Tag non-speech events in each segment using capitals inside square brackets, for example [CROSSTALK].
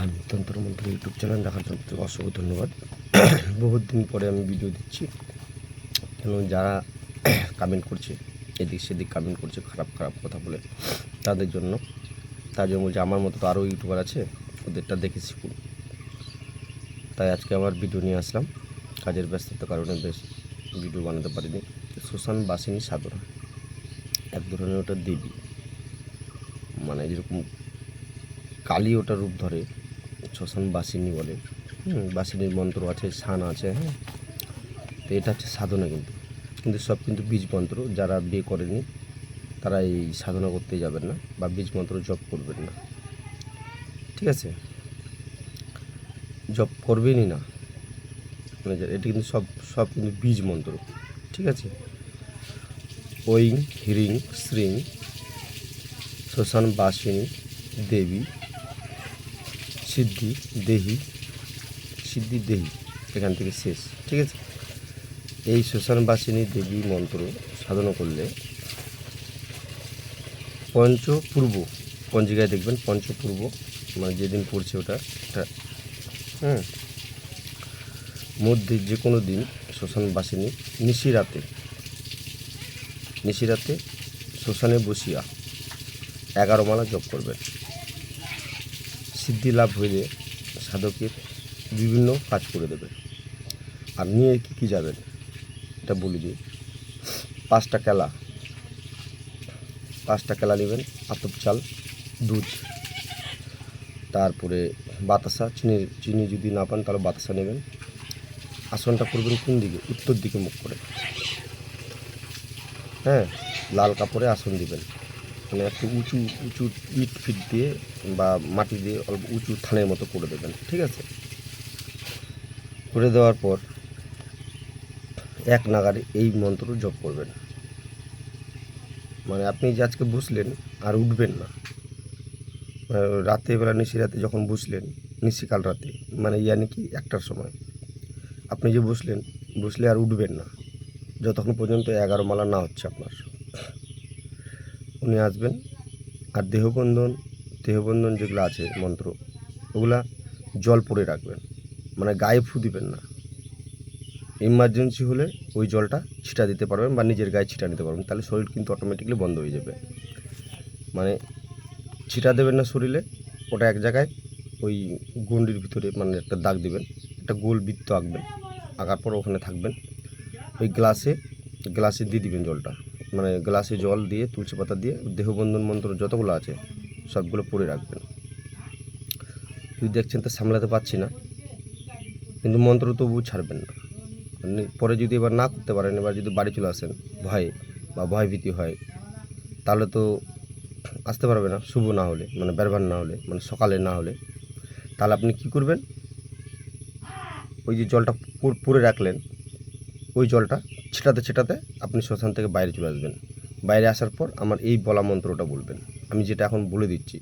ধান তন্ত্র মন্ত্র ইউটিউব চ্যানেল দেখার জন্য অসংখ্য ধন্যবাদ। [COUGHS] বহুত দিন পরে আমি ভিডিও দিচ্ছি। কেন যারা [COUGHS] কামেন্ট করছে, এদিক সেদিক কামেন্ট করছে, খারাপ খারাপ কথা বলে, তাদের জন্য। তার জন্য বলছে, আমার মতো তো আরও ইউটিউবার আছে, ওদেরটা দেখে শিখুন তাই আজকে আমার ভিডিও নিয়ে আসলাম। কাজের ব্যস্ততার কারণে বেশ ভিডিও বানাতে পারিনি। শ্মশান বাসিনী সাধনা, এক ধরনের ওটা দেবী। মানে যেরকম কালী ওটা রূপ ধরে শ্মশান বাসিনী বলে বাসিনীর মন্ত্র আছে, শান আছে হ্যাঁ? তো এটা হচ্ছে সাধনা কিন্তু। কিন্তু সব কিন্তু বীজ মন্ত্র, যারা বিয়ে করেনি, তারা এই সাধনা করতে যাবেন না বা বীজ মন্ত্র জপ করবেন না। ঠিক আছে? জপ করবেনই না। মানে এটা কিন্তু সব সব কিন্তু বীজ মন্ত্র। ঠিক আছে? ওইং হ্রিং, শ্রিং শ্মশান বাসিনী, দেবী সিদ্ধি দেহি সিদ্ধি দেহি, এখান থেকে শেষ, ঠিক আছে? এই শ্মশানবাসিনী দেবী মন্ত্র সাধনা করলে পঞ্চপূর্ব, পঞ্জিকায় দেখবেন পঞ্চপূর্ব মানে যেদিন পড়ছে ওটা, এটা, হুম? মধ্যে যে কোনো দিন শ্মশান শ্মশানবাসিনী নিশিরাতে নিশিরাতে শ্মশানে বসিয়া এগারো মালা জপ করবেন। সিদ্ধি লাভ হইলে সাধকের বিভিন্ন কাজ করে দেবে আর নিয়ে কী কী যাবেন? এটা বলি দিই পাঁচটা কেলা। পাঁচটা কেলা নেবেন, আতপ চাল, দুধ। তারপরে বাতাসা, চিনি চিনি যদি না পান তাহলে বাতাসা নেবেন। আসনটা করবেন কোন দিকে? উত্তর দিকে মুখ করে। হ্যাঁ লাল কাপড়ে আসন দিবেন। মানে একটু উঁচু উঁচু ইট ফিট দিয়ে বা মাটি দিয়ে অল্প উঁচু থানের মতো করে দেবেন, ঠিক আছে? করে দেওয়ার পর এক নাগারে এই মন্ত্র জপ করবেন। মানে আপনি যে আজকে বসলেন আর উঠবেন না। মানে রাতে বেলা নিশি রাতে যখন বসলেন নিশিকাল রাতে মানে ইয়ানি কি একটার সময়, আপনি যে বসলেন বসলে আর উঠবেন না। যতক্ষণ পর্যন্ত এগারো মালা না হচ্ছে আপনার। উনি আসবেন। আর দেহবন্ধন দেহবন্ধন যেগুলো আছে মন্ত্র, ওগুলা জল পড়ে রাখবেন। মানে গায়ে ফু দিবেন না। ইমার্জেন্সি হলে ওই জলটা ছিটা দিতে পারবেন বা নিজের গায়ে ছিটা নিতে পারবেন। তাহলে শরীর কিন্তু অটোমেটিকলি বন্ধ হয়ে যাবে। মানে ছিটা দেবেন না শরীরে, ওটা এক জায়গায় ওই গন্ডির ভিতরে মানে একটা দাগ দিবেন, একটা গোল বৃত্ত আঁকবেন, আঁকার পর ওখানে থাকবেন। ওই গ্লাসে গ্লাসে দিয়ে দিবেন জলটা। মানে গ্লাসে জল দিয়ে, তুলসী পাতা দিয়ে, দেহবন্ধন মন্ত্র যতগুলো আছে, সবগুলো পড়ে রাখবেন। যদি দেখছেন তো সামলাতে পারছি না, কিন্তু মন্ত্র তবু ছাড়বেন না। মানে পরে যদি এবার না করতে পারেন, এবার যদি বাড়ি চলে আসেন, ভয়ে বা ভয়ভীতি হয়, তাহলে তো আসতে পারবে না, শুভ না হলে মানে বেরবার না হলে মানে সকালে না হলে। তাহলে আপনি কি করবেন? ওই যে জলটা পুরে রাখলেন, ওই জলটা ছিটাতে ছিটাতে আপনি শ্মশান থেকে বাইরে চলে আসবেন। বাইরে আসার পর আমার এই বলা মন্ত্রটা বলবেন। আমি যেটা এখন বলে দিচ্ছি,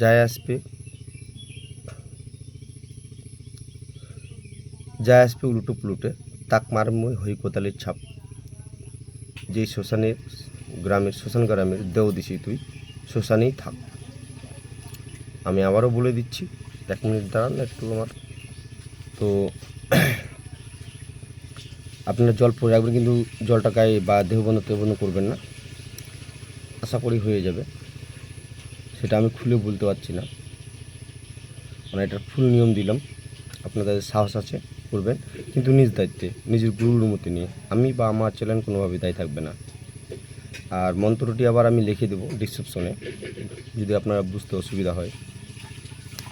যায় আসবে যায় আসবে উলুটো পুলুটে, তাক মারময় হই কোতালের ছাপ। যেই শ্মশানের গ্রামের, শ্মশান গ্রামের দেও দিছি তুই, শ্মশানেই থাক। আমি আবারও বলে দিচ্ছি, এক মিনিট দাঁড়ান একটু আমার। তো আপনার জল পরে রাখবেন, কিন্তু জলটা গায়ে বা দেহবন্ধ তেহবন্ধ করবেন না। আশা করি হয়ে যাবে। সেটা আমি খুলে বলতে পারছি না। মানে এটার ফুল নিয়ম দিলাম। আপনাদের সাহস আছে, করবেন। কিন্তু নিজ দায়িত্বে, নিজের গুরুর মতো নিয়ে। আমি বা আমার চ্যানেল কোনোভাবে দায়ী থাকবে না। আর মন্ত্রটি আবার আমি লিখে দেবো ডিসক্রিপশনে যদি আপনারা বুঝতে অসুবিধা হয়।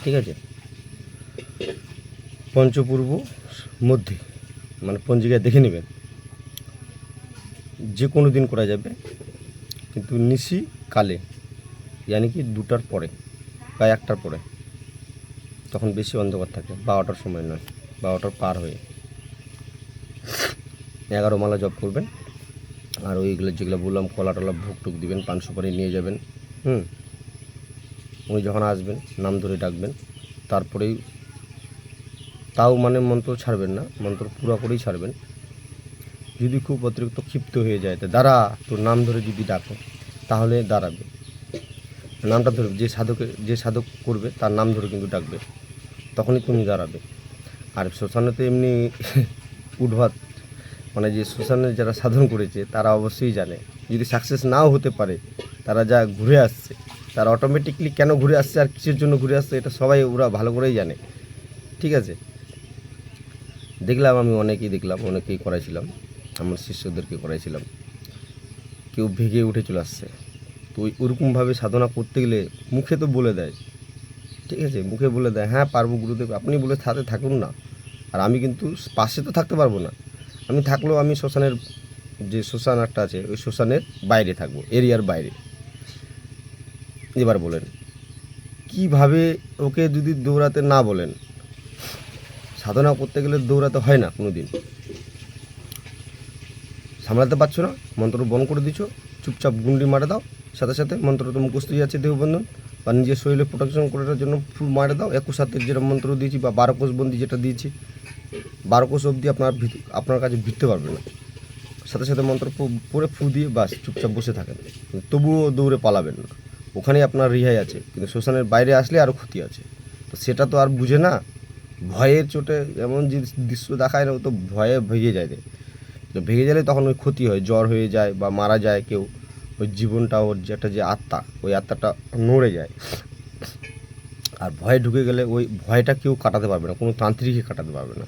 ঠিক আছে? পঞ্চপূর্ব মধ্যে। মানে পঞ্জিকায় দেখে নেবেন। যে কোনো দিন করা যাবে, কিন্তু নিশি কালে, ইয়ানি কি দুটার পরে, বা একটার পরে, তখন বেশি অন্ধকার থাকে, বারোটার সময় নয়, বারোটার পার হয়ে। এগারো মালা জব করবেন, আর ওইগুলো যেগুলো বললাম, কলা টলা ভোগ টুক দিবেন, পান সুপারি নিয়ে যাবেন, হুম? উনি যখন আসবেন, নাম ধরে ডাকবেন, তারপরেই তাও মানে মন্ত্র ছাড়বেন না, মন্ত্র পুরো করেই ছাড়বেন। যদি খুব অতিরিক্ত ক্ষিপ্ত হয়ে যায়, তা দাঁড়া, তোর নাম ধরে যদি ডাকো, তাহলে দাঁড়াবে। নামটা ধরে যে সাধকে, যে সাধক করবে, তার নাম ধরে কিন্তু ডাকবে। তখনই তুমি দাঁড়াবে। আর শ্মশানে তো এমনি [LAUGHS] উদ্ভাত মানে যে শ্মশানে যারা সাধন করেছে, তারা অবশ্যই জানে। যদি সাকসেস নাও হতে পারে, তারা যা ঘুরে আসছে, তারা অটোমেটিকলি কেন ঘুরে আসছে, আর কিসের জন্য ঘুরে আসছে, এটা সবাই ওরা ভালো করেই জানে। ঠিক আছে? দেখলাম, আমি অনেকেই দেখলাম, অনেকেই করাইছিলাম। আমার শিষ্যদেরকে করাইছিলাম। কেউ ভেগে উঠে চলে আসছে। তো ওই ওরকমভাবে সাধনা করতে গেলে মুখে তো বলে দেয়। ঠিক আছে? মুখে বলে দেয় হ্যাঁ পারব গুরুদেব, আপনি বলে সাথে থাকুন না। আর আমি কিন্তু পাশে তো থাকতে পারব না। আমি থাকলেও আমি শ্মশানের যে শ্মশান একটা আছে, ওই শ্মশানের বাইরে থাকব, এরিয়ার বাইরে। এবার বলেন, কীভাবে ওকে যদি দৌড়াতে না বলেন সাধনা করতে গেলে দৌড়াতে হয় না কোনো দিন সামলাতে পারছ না? মন্ত্র বন করে দিছো। চুপচাপ গুন্ডি মারে দাও। সাথে সাথে মন্ত্র তো মুখস্থই আছে দেহবন্ধন। বা নিজের শরীরে প্রোটেকশন করার জন্য ফুল মারে দাও। একুশ হাতের যেটা মন্ত্র দিয়েছি বা বারো কোষ বন্দি যেটা দিয়েছি বারো কোষ অবধি আপনার আপনার কাছে ভিড়তে পারবে না। সাথে সাথে মন্ত্র প- পড়ে ফু দিয়ে বাস, চুপচাপ বসে থাকেন। তবুও দৌড়ে পালাবেন না। ওখানেই আপনার রিহাই আছে। কিন্তু শ্মশানের বাইরে আসলে আরও ক্ষতি আছে। তো সেটা তো আর বুঝে না ভয়ের চোটে এমন যে দৃশ্য দেখায় না, ও তো ভয়ে ভেঙে যায় তো ভেঙে গেলে তখন ওই ক্ষতি হয়, জ্বর হয়ে যায় বা মারা যায় কেউ। ওই জীবনটা ওর যে একটা যে আত্মা, ওই আত্মাটা নড়ে যায়। আর ভয়ে ঢুকে গেলে ওই ভয়টা কেউ কাটাতে পারবে না, কোনো তান্ত্রিকই কাটাতে পারবে না।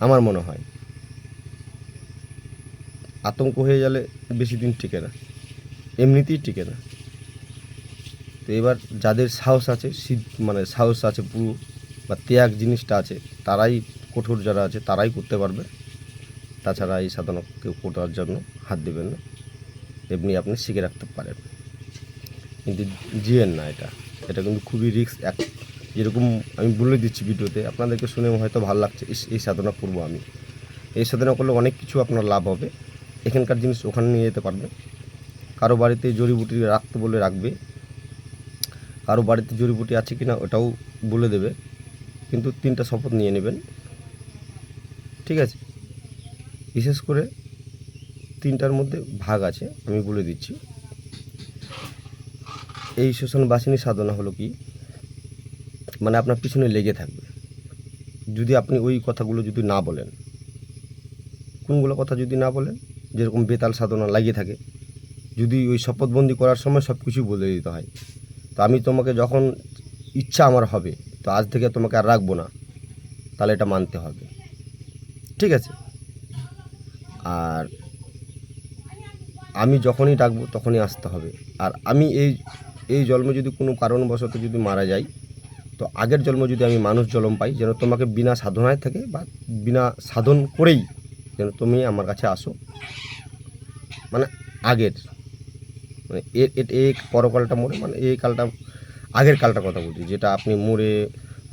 আমার মনে হয়। আতঙ্ক হয়ে গেলে বেশি দিন টিকে না। এমনিতেই টিকে না। তো এবার যাদের সাহস আছে মানে সাহস আছে পুরো বা ত্যাগ জিনিসটা আছে, তারাই কঠোর যারা আছে, তারাই করতে পারবে। তাছাড়া এই সাধনা কেউ করার জন্য হাত দেবেন না। এমনি আপনি শিখে রাখতে পারেন। কিন্তু জিয়েন না এটা। এটা কিন্তু খুবই রিস্ক এক যেরকম আমি বলে দিচ্ছি ভিডিওতে, আপনাদেরকে শুনে হয়তো ভালো লাগছে এই সাধনা করব আমি। এই সাধনা করলে অনেক কিছু আপনার লাভ হবে। এখানকার জিনিস ওখানে নিয়ে যেতে পারবে। কারও বাড়িতে জড়িবুটি রাখতে বলে রাখবে। কারও বাড়িতে জড়িবুটি আছে কি না ওটাও বলে দেবে। কিন্তু তিনটা শপথ নিয়ে নেবেন। ঠিক আছে? বিশেষ করে তিনটার মধ্যে ভাগ আছে, আমি বলে দিচ্ছি। এই শোষণ বাসিনী সাধনা হলো কি? মানে আপনার পিছনে লেগে থাকবে। যদি আপনি ওই কথাগুলো যদি না বলেন, কোনগুলো কথা যদি না বলেন, যেরকম বেতাল সাধনা লাগিয়ে থাকে, যদি ওই শপথবন্দি করার সময় সব কিছু বলে দিতে হয়, তো আমি তোমাকে যখন ইচ্ছা আমার হবে তো আজ থেকে তোমাকে আর রাখব না। তাহলে এটা মানতে হবে। ঠিক আছে? আর আমি যখনই ডাকবো তখনই আসতে হবে। আর আমি এই এই জন্মে যদি কোনো কারণবশত যদি মারা যাই, তো আগের জন্ম যদি আমি মানুষ জন্ম পাই, যেন তোমাকে বিনা সাধনায় থাকে বা বিনা সাধন করেই যেন তুমি আমার কাছে আসো। মানে আগের। মানে এ, এ- পরকালটা মরে মানে এই কালটা আগের কালটার কথা বলছি, যেটা আপনি মরে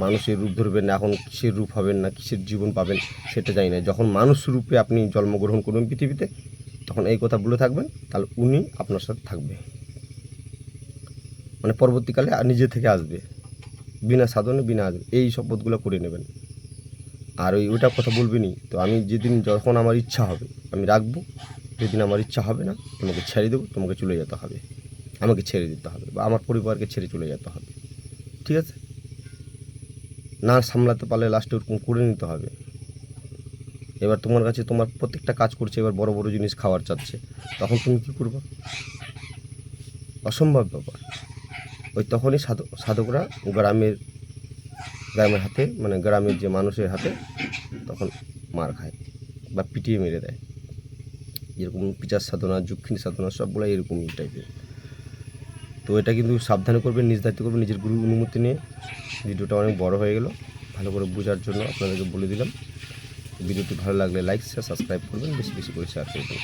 মানুষের রূপ ধরবেন না, এখন কিসের রূপ হবেন না, কিসের জীবন পাবেন সেটা জানি না। যখন মানুষ রূপে আপনি জন্মগ্রহণ করবেন পৃথিবীতে, তখন এই কথা বলে থাকবেন, তাহলে উনি আপনার সাথে থাকবে। মানে পরবর্তীকালে আর নিজে থেকে আসবে। বিনা সাধনে, বিনা আসবে এই শপথগুলো করে নেবেন। আর ওই ওইটা কথা বলবেনি তো আমি যেদিন যখন আমার ইচ্ছা হবে, আমি রাখব, যেদিন আমার ইচ্ছা হবে না, তোমাকে ছেড়ে দেবো, তোমাকে চলে যেতে হবে। আমাকে ছেড়ে দিতে হবে বা আমার পরিবারকে ছেড়ে চলে যেতে হবে। ঠিক আছে? না সামলাতে পারলে লাস্টে ওরকম করে নিতে হবে। এবার তোমার কাছে তোমার প্রত্যেকটা কাজ করছে, এবার বড় বড় জিনিস খাওয়ার চাচ্ছে। তখন তুমি কী করবে? অসম্ভব ব্যাপার। ওই তখনই সাধক সাধকরা গ্রামের গ্রামের হাতে মানে গ্রামের যে মানুষের হাতে তখন মার খায় বা পিটিয়ে মেরে দেয়। যেরকম পিচার সাধনা যক্ষিণী সাধনা সবগুলো এরকমই টাইপের তো এটা কিন্তু সাবধানে করবেন নিজ দায়িত্ব করবেন নিজের গুরু অনুমতি নিয়ে। ভিডিওটা অনেক বড় হয়ে গেল, ভালো করে বোঝার জন্য আপনাদেরকে বলে দিলাম। ভিডিওটি ভালো লাগলে লাইক শেয়ার সাবস্ক্রাইব করবেন, বেশি বেশি করে শেয়ার করবেন